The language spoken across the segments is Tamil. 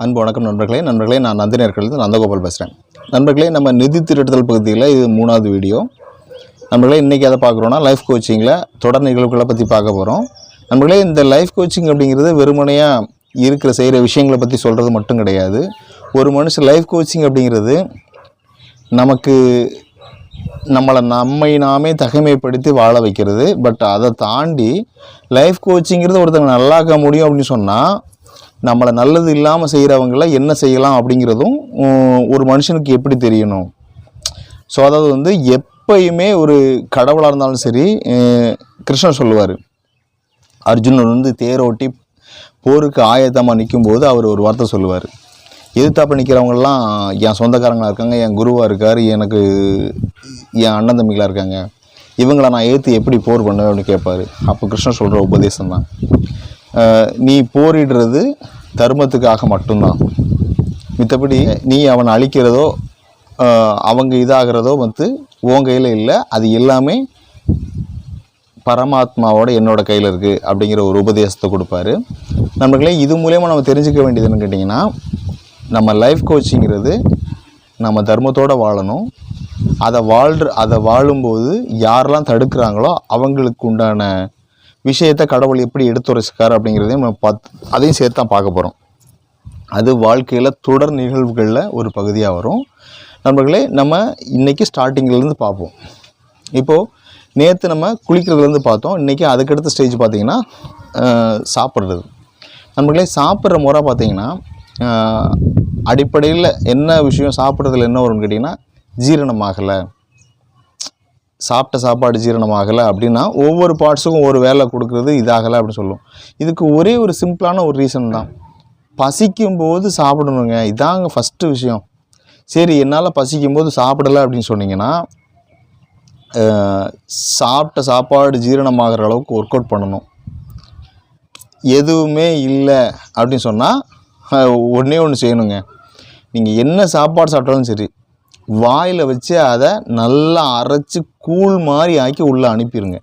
அன்பு வணக்கம் நண்பர்களே. நண்பர்களே நான் நந்தினியர்களது நந்தகோபால் பேசுகிறேன் நண்பர்களே நம்ம நிதி திரட்டுதல் பகுதியில் இது மூணாவது வீடியோ. நண்பர்களே இன்றைக்கி அதை பார்க்குறோன்னா லைஃப் கோச்சிங்கில் தொடர் நிகழ்வுகளை பற்றி பார்க்க போகிறோம் நண்பர்களே இந்த லைஃப் கோச்சிங் அப்படிங்கிறது வெறுமனையாக இருக்கிற செய்கிற விஷயங்களை பற்றி சொல்கிறது மட்டும் கிடையாது. ஒரு மனுஷன் லைஃப் கோச்சிங் அப்படிங்கிறது நமக்கு நம்மளை நம்மை நாமே தகைமைப்படுத்தி வாழ வைக்கிறது. பட் அதை தாண்டி லைஃப் கோச்சிங்கிறது ஒருத்தங்க நல்லாக்க முடியும் அப்படின்னு சொன்னால் நம்மளை நல்லது இல்லாமல் செய்கிறவங்கள என்ன செய்யலாம் அப்படிங்கிறதும் ஒரு மனுஷனுக்கு எப்படி தெரியணும்? ஸோ அதாவது வந்து எப்பயுமே ஒரு கடவுளாக இருந்தாலும் சரி கிருஷ்ணன் கிருஷ்ணர் சொல்லுவார். அர்ஜுனன் வந்து தேரோட்டி போருக்கு ஆயத்தமாக நிற்கும்போது அவர் ஒரு வார்த்தை சொல்லுவார். எதிர்த்தாப்ப நிற்கிறவங்கெல்லாம் என் சொந்தக்காரங்களாக இருக்காங்க என் குருவாக இருக்கார் எனக்கு என் அண்ணன் தம்பிகளாக இருக்காங்க இவங்களை நான் ஏற்று எப்படி போர் பண்ணுவேன் அப்படின்னு கேட்பார் அப்போ கிருஷ்ணன் சொல்கிற உபதேசம் தான் நீ போரிடுறது தர்மத்துக்காக மட்டும்தான். மித்தபடி நீ அவனை அழிக்கிறதோ அவங்க இதாகிறதோ வந்து உன் கையில் இல்லை. அது எல்லாமே பரமாத்மாவோட என்னோட கையில் இருக்குது அப்படிங்கிற ஒரு உபதேசத்தை கொடுப்பாரு. நம்மளே இது மூலயமா நம்ம தெரிஞ்சுக்க வேண்டியது என்னன்னு கேட்டிங்கன்னா நம்ம லைஃப் கோச்சிங்கிறது நம்ம தர்மத்தோடு வாழணும். அதை வாழ்ற அதை வாழும்போது யாரெல்லாம் தடுக்கிறாங்களோ அவங்களுக்கு உண்டான விஷயத்தை கடவுள் எப்படி எடுத்துரைச்சிருக்காரு அப்படிங்கிறதையும் நம்ம பார்த்து அதையும் சேர்த்து தான் பார்க்க போகிறோம் அது வாழ்க்கையில் தொடர் நிகழ்வுகளில் ஒரு பகுதியாக வரும். நண்பர்களே நம்ம இன்றைக்கி ஸ்டார்டிங்கிலேருந்து பார்ப்போம். இப்போது நேற்று நம்ம குளிக்கிறதுலேருந்து பார்த்தோம். இன்றைக்கி அதுக்கடுத்த ஸ்டேஜ் பார்த்திங்கன்னா சாப்பிட்றது. நண்பர்களே சாப்பிட்ற முறை பார்த்திங்கன்னா அடிப்படையில் என்ன விஷயம் சாப்பிட்றதுல என்ன வரும்னு கேட்டிங்கன்னா ஜீரணமாகலை. சாப்பிட்ட சாப்பாடு ஜீரணமாகலை அப்படின்னா ஒவ்வொரு பார்ட்ஸுக்கும் ஒரு வேலை கொடுக்குறது இதாகலை அப்படின்னு சொல்லுவோம் இதுக்கு ஒரே ஒரு சிம்பிளான ஒரு ரீசன் தான். பசிக்கும் போது சாப்பிடணுங்க. இதாங்க ஃபஸ்ட்டு விஷயம். சரி என்னால் பசிக்கும் போது சாப்பிடலை அப்படின்னு சொன்னீங்கன்னா சாப்பிட்ட சாப்பாடு ஜீரணமாகிற அளவுக்கு ஒர்க் அவுட் பண்ணணும். எதுவுமே இல்லை அப்படின்னு சொன்னால் ஒன்றே ஒன்று செய்யணுங்க. நீங்கள் என்ன சாப்பாடு சாப்பிட்டாலும் சரி வாயில் வச்சு அதை நல்லா அரைச்சி கூழ் மாதிரி ஆக்கி உள்ளே அனுப்பிடுங்க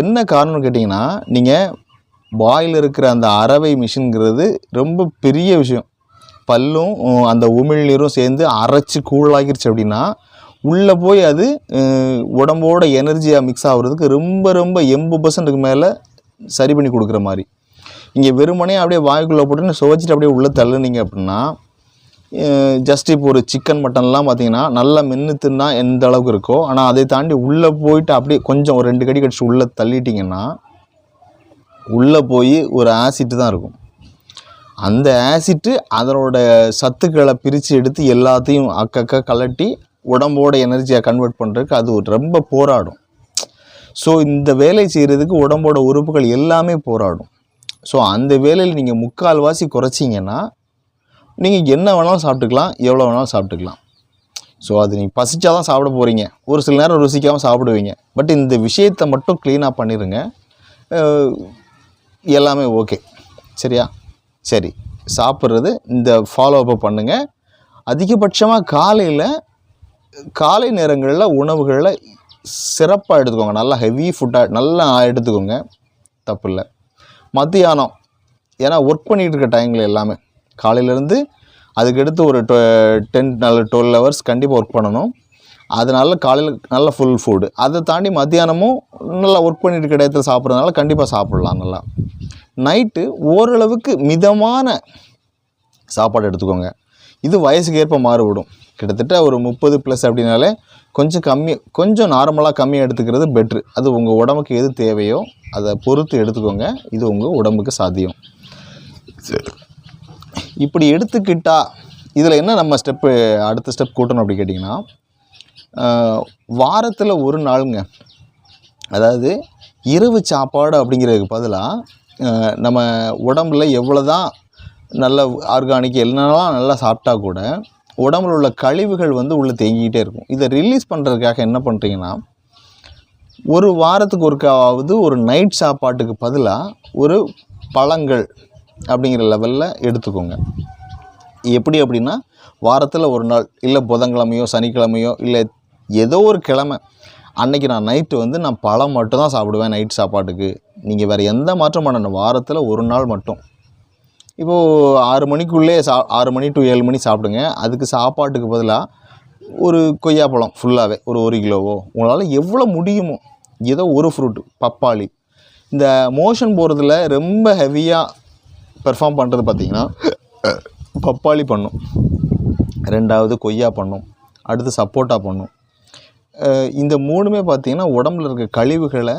என்ன காரணம்னு கேட்டிங்கன்னா நீங்கள் வாயில் இருக்கிற அந்த அரவை மிஷின்ங்கிறது ரொம்ப பெரிய விஷயம். பல்லும் அந்த உமிழ்நீரும் சேர்ந்து அரைச்சி கூழாகிருச்சு அப்படின்னா உள்ளே போய் அது உடம்போட எனர்ஜியாக மிக்ஸ் ஆகுறதுக்கு ரொம்ப ரொம்ப எண்பது பர்சன்ட்டுக்கு மேலே சரி பண்ணி கொடுக்குற மாதிரி. இங்கே வெறுமனே அப்படியே வாய்க்குள்ளே போட்டு சுவைச்சிட்டு அப்படியே உள்ளே தள்ளுனீங்க அப்படின்னா ஜஸ்ட் இப்போ ஒரு சிக்கன் மட்டன்லாம் பார்த்தீங்கன்னா நல்லா மென்று தின்னா எந்த அளவுக்கு இருக்கோ ஆனால் அதை தாண்டி உள்ளே போயிட்டு அப்படியே கொஞ்சம் ஒரு ரெண்டு கடி கடிச்சு உள்ளே தள்ளிட்டிங்கன்னா உள்ளே போய் ஒரு ஆசிட் தான் இருக்கும். அந்த ஆசிட்டு அதனோட சத்துக்களை பிரித்து எடுத்து எல்லாத்தையும் அக்கக்க கலட்டி உடம்போட எனர்ஜியாக கன்வெர்ட் பண்ணுறதுக்கு அது ஒரு ரொம்ப போராடும். ஸோ இந்த வேலை செய்கிறதுக்கு உடம்போட உறுப்புகள் எல்லாமே போராடும். ஸோ அந்த வேலையில் நீங்கள் முக்கால்வாசி குறைச்சிங்கன்னா நீங்கள் என்ன வேணாலும் சாப்பிட்டுக்கலாம் எவ்வளோ வேணாலும் சாப்பிட்டுக்கலாம். ஸோ அது நீங்கள் பசிச்சா தான் சாப்பிட போகிறீங்க ஒரு சில நேரம் ருசிக்காமல் சாப்பிடுவீங்க. பட் இந்த விஷயத்தை மட்டும் க்ளீனாக பண்ணிடுங்க எல்லாமே ஓகே சரியா? சரி. சாப்பிட்றது இந்த ஃபாலோ பண்ணுங்கள் அதிகபட்சமாக காலையில் காலை நேரங்களில் உணவுகளில் சிறப்பாக எடுத்துக்கோங்க. நல்லா ஹெவி ஃபுட்டாக நல்லா எடுத்துக்கோங்க. தப்பு இல்லை மத்தியானம் ஏன்னா ஒர்க் பண்ணிகிட்டு இருக்க டைமில் எல்லாமே. காலையிலேருந்து அதுக்கடுத்து ஒரு டொ டென் நல்ல டுவெல் ஹவர்ஸ் கண்டிப்பாக ஒர்க் பண்ணணும். அதனால காலையில் நல்ல ஃபுல் ஃபுட்டு அதை தாண்டி மத்தியானமும் நல்லா ஒர்க் பண்ணிட்டு இருக்க இடத்துல சாப்பிட்றதுனால கண்டிப்பாக சாப்பிட்லாம் நல்லா. நைட்டு ஓரளவுக்கு மிதமான சாப்பாடு எடுத்துக்கோங்க. இது வயசுக்கு ஏற்ப மாறுபடும். கிட்டத்தட்ட ஒரு முப்பது ப்ளஸ் அப்படின்னாலே கொஞ்சம் கம்மி கொஞ்சம் நார்மலாக கம்மியாக எடுத்துக்கிறது பெட்ரு அது உங்கள் உடம்புக்கு எது தேவையோ அதை பொறுத்து எடுத்துக்கோங்க. இது உங்கள் உடம்புக்கு சாத்தியம். இப்படி எடுத்துக்கிட்டா இதில் என்ன நம்ம ஸ்டெப்பு அடுத்த ஸ்டெப் கூட்டணும் அப்படி கேட்டிங்கன்னா வாரத்தில் ஒரு நாளுங்க. அதாவது இரவு சாப்பாடு அப்படிங்கிறதுக்கு பதிலாக நம்ம உடம்புல எவ்வளோ தான் நல்ல ஆர்கானிக் என்னெல்லாம் நல்லா சாப்பிட்டா கூட உடம்புல உள்ள கழிவுகள் வந்து உள்ளே தேங்கிக்கிட்டே இருக்கும். இதை ரிலீஸ் பண்ணுறதுக்காக என்ன பண்ணுறீங்கன்னா ஒரு வாரத்துக்கு ஒருக்காவது ஒரு நைட் சாப்பாட்டுக்கு பதிலாக ஒரு பழங்கள் அப்படிங்கிற லெவலில் எடுத்துக்கோங்க. எப்படி அப்படின்னா வாரத்தில் ஒரு நாள் இல்லை புதன்கிழமையோ சனிக்கிழமையோ இல்லை ஏதோ ஒரு கிழமை அன்னைக்கு நான் நைட்டு வந்து நான் பழம் மட்டும் தான் சாப்பிடுவேன் நைட் சாப்பாட்டுக்கு. நீங்கள் வேறு எந்த மாற்றம் பண்ணணும்? வாரத்தில் ஒரு நாள் மட்டும். இப்போது ஆறு மணிக்குள்ளே சா ஆறு மணி டு ஏழு மணி சாப்பிடுங்க. அதுக்கு சாப்பாட்டுக்கு பதிலாக ஒரு கொய்யாப்பழம் ஃபுல்லாகவே ஒரு ஒரு கிலோவோ. உங்களால் எவ்வளோ முடியுமோ ஏதோ ஒரு ஃப்ரூட் பப்பாளி. இந்த மோஷன் போகிறதுல ரொம்ப ஹெவியாக பெர்ஃபார்ம் பண்ணுறது பார்த்திங்கன்னா பப்பாளி பண்ணும். ரெண்டாவது கொய்யா பண்ணும். அடுத்து சப்போட்டா பண்ணும். இந்த மூணுமே பார்த்திங்கன்னா உடம்புல இருக்க கழிவுகளை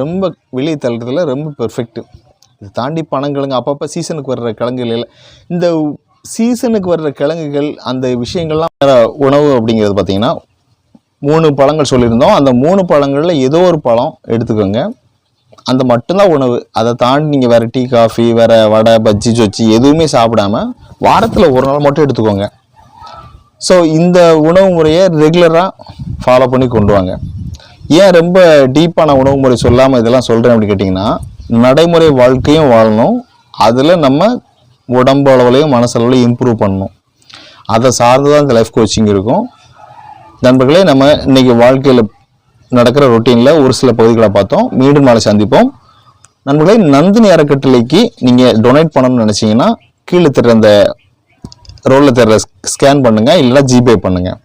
ரொம்ப வெளியே தள்ளுறதுல ரொம்ப பெர்ஃபெக்ட்டு இதை தாண்டி பனங்கிழங்கு அப்பப்போ சீசனுக்கு வர்ற கிழங்குகள் இந்த சீசனுக்கு வர்ற கிழங்குகள் அந்த விஷயங்கள்லாம் வேறு உணவு அப்படிங்கிறது பார்த்திங்கன்னா மூணு பழங்கள் சொல்லியிருந்தோம். அந்த மூணு பழங்களில் ஏதோ ஒரு பழம் எடுத்துக்கோங்க. அந்த மட்டும்தான் உணவு. அதை தாண்டி நீங்கள் வேறு டீ காஃபி வேறு வடை பஜ்ஜி சொச்சி எதுவுமே சாப்பிடாம வாரத்தில் ஒரு நாள் மட்டும் எடுத்துக்கோங்க. ஸோ இந்த உணவு முறையை ரெகுலராக ஃபாலோ பண்ணி கொண்டு வாங்க. ஏன் ரொம்ப டீப்பான உணவு முறை சொல்லாமல் இதெல்லாம் சொல்கிறேன் அப்படின்னு கேட்டிங்கன்னா நடைமுறை வாழ்க்கையும் வாழணும். அதில் நம்ம உடம்பு அளவுலையும் மனசளவுலையும் இம்ப்ரூவ் பண்ணணும். அதை சார்ந்து தான் இந்த லைஃப் கோச்சிங் இருக்கும். நண்பர்களே நம்ம இன்றைக்கி வாழ்க்கையில் நடக்கிற ரொட்டீனில் ஒரு சில பகுதிகளை பார்த்தோம். மீண்டும் நாளை சந்திப்போம். நண்பர்களே நந்தினி அறக்கட்டளைக்கு நீங்கள் டொனேட் பண்ணணும்னு நினச்சிங்கன்னா கீழே தர்ற அந்த ரோலில் தர்ற ஸ்கேன் பண்ணுங்கள் இல்லைன்னா ஜிபே பண்ணுங்கள்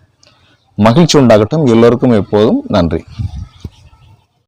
மகிழ்ச்சி உண்டாகட்டும். எல்லோருக்கும் எப்போதும் நன்றி.